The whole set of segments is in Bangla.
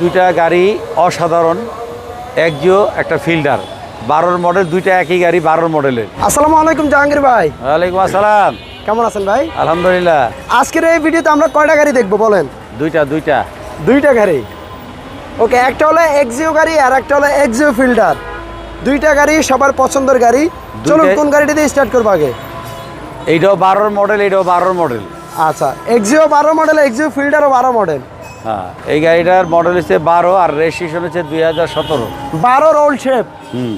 দুইটা গাড়ি অসাধারণ একজিও একটা ফিল্ডার। বারোর মডেল দুইটা একই গাড়ি বারোর মডেলের আসসালামু আলাইকুম জাহাঙ্গীর ভাই। ওয়ালাইকুম আসসালাম। কেমন আছেন ভাই? আলহামদুলিল্লাহ। আজকের এই ভিডিওতে আমরা কয়টা গাড়ি দেখব বলেন? দুইটা দুইটা। দুইটা গাড়ি। ওকে একটা হলো এক্সিও গাড়ি আর একটা হলো এক্সিও ফিল্ডার। দুইটা গাড়ি সবার পছন্দের গাড়ি। চলুন কোন গাড়িটা দিয়ে স্টার্ট করব আগে? এইটাও বারোর মডেল এইটাও বারোর মডেল আচ্ছা এক্সিও বারো মডেল এক্সিও ফিল্ডারও বারো মডেল হ্যাঁ এই গাড়িটার মডেল হচ্ছে বারো আর রেজিস্ট্রেশন হচ্ছে দুই হাজার সতেরো। বারোর ওল্ড শেপ হুম।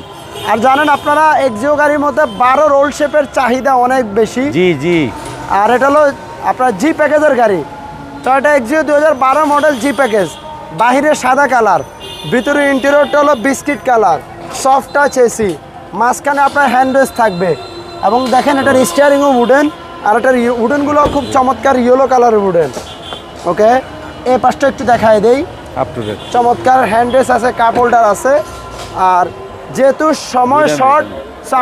আর জানেন আপনারা এক্সিও গাড়ির মধ্যে বারোর ওল্ড শেপের চাহিদা অনেক বেশি। জি জি। আর এটা হলো আপনার জি প্যাকেজের গাড়ি। টয়টা এক্সিও দু হাজার বারো মডেল জি প্যাকেজ বাহিরে সাদা কালার ভিতরে ইন্টেরিয়রটা হলো biscuit colour soft touch AC মাঝখানে আপনার হ্যান্ড রেস্ট থাকবে। এবং দেখেন এটার স্টিয়ারিংও উডেন আর এটার উডেনগুলো খুব চমৎকার ইয়েলো কালারের উডেন ওকে এই পাশটা একটু দেখায় দেই। চমৎকার হ্যান্ড রেস আছে কাপ হোল্ডার আছে। আর যেহেতু সময় শর্ট।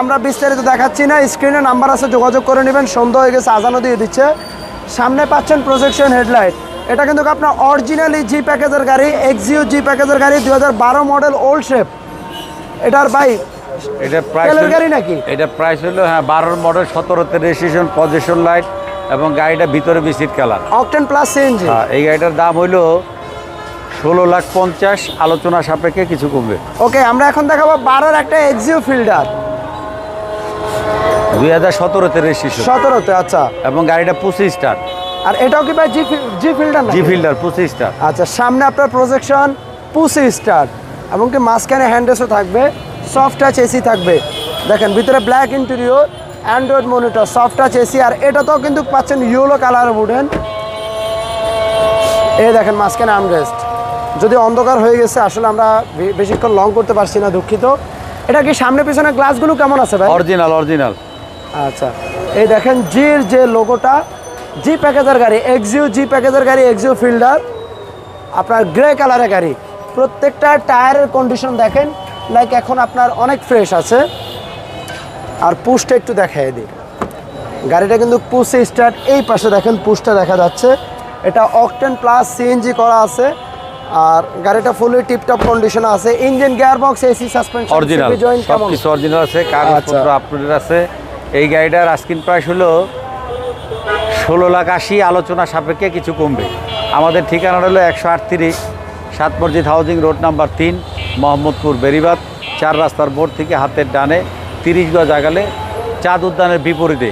আমরা বিস্তারিত দেখাচ্ছি না। স্ক্রিনে নাম্বার আছে যোগাযোগ করে নেবেন। সন্ধ্যা হয়ে গেছে আজানও দিয়ে দিচ্ছে। সামনে পাচ্ছেন প্রজেকশন হেডলাইট এটা কিন্তু আপনার অরিজিনালি জি প্যাকেজের গাড়ি এক্সিও জি প্যাকেজের গাড়ি দু হাজার বারো মডেল ওল্ড শেপ এটার ভাই এটা প্রাইস গাড়ি নাকি? এটা প্রাইস হলো হ্যাঁ বারোর মডেল সতেরোতে রেজিস্ট্রেশন পজিশন লাইট এবং গাড়িটা ভিতরে biscuit colour. Octane plus CNG হ্যাঁ এই গাড়িটার দাম হইল ষোলো লাখ পঞ্চাশ আলোচনা সাপেক্ষে কিছু কমবে। ওকে আমরা এখন দেখাবো বারোর একটা এক্সিও ফিল্ডার দুই হাজার সতেরোতে রেজিস্ট্রেশন সতেরোতে আচ্ছা। এবং গাড়িটা পঁচিশ স্টার। আর এটাও কি ভাই G G Fielder G Fielder পঁচিশ স্টার। আচ্ছা সামনে আপনার প্রজেকশন পুসি স্টার। এমনকি মাঝখানে হ্যান্ডেসও থাকবে সফট টাচ এসি থাকবে। দেখেন ভিতরে black interior Android monitor soft touch AC আর এটাতেও কিন্তু পাচ্ছেন ইয়েলো কালার উডেন এই দেখেন মাঝখানে আমরেস্ট যদি অন্ধকার হয়ে গেছে আসলে আমরা বেশিক্ষণ লং করতে পারছি না দুঃখিত। এটা কি সামনে পিছনে গ্লাসগুলো কেমন আছে ভাই? অরিজিনাল অরিজিনাল আচ্ছা এই দেখেন জির যে লোগোটা জি প্যাকেজের গাড়ি এক্সিউ জি প্যাকেজের গাড়ি এক্সিউ ফিল্ডার আপনার গ্রে কালারের গাড়ি। প্রত্যেকটা টায়ারের কন্ডিশন দেখেন লাইক এখন আপনার অনেক ফ্রেশ আছে। আর পুশটা একটু দেখাই দিই গাড়িটা কিন্তু পুশে স্টার্ট এই পাশে দেখেন পুশটা দেখা যাচ্ছে। এটা অকটেন প্লাস সিএনজি করা আছে আর গাড়িটা ফুলি টিপটপ কন্ডিশনে আছে। Engine gear box AC suspension original joint সব কিছু অরিজিনাল আছে কাগজপত্র আচ্ছা। আপলোডেড আছে। এই গাড়িটার আস্কিন প্রাইস হলো ষোলো লাখ আশি আলোচনা সাপেক্ষে কিছু কমবে। আমাদের ঠিকানা হলো একশো আটত্রিশ সাত মসজিদ হাউজিং রোড নাম্বার তিন মোহাম্মদপুর বেরিবাদ চার রাস্তার বোর্ড থেকে হাতের ডানে তিরিশ গজ আগালে চাঁদ উদ্যানের বিপরীতে।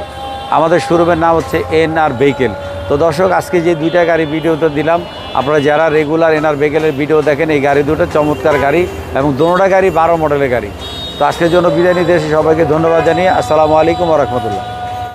আমাদের শোরুমের নাম হচ্ছে এন আর ভেহিকেল। তো দর্শক, আজকে যে দুইটা গাড়ি ভিডিওতে দিলাম, আপনারা যারা রেগুলার এন আর ভেহিকেলের ভিডিও দেখেন, এই গাড়ি দুটো চমৎকার গাড়ি এবং দোনোটা গাড়ি বারো মডেলের গাড়ি। তো আজকের জন্য বিরিয়ানি দেশে সবাইকে ধন্যবাদ জানিয়ে আসসালামু আলাইকুম রহমতুল্লাহ।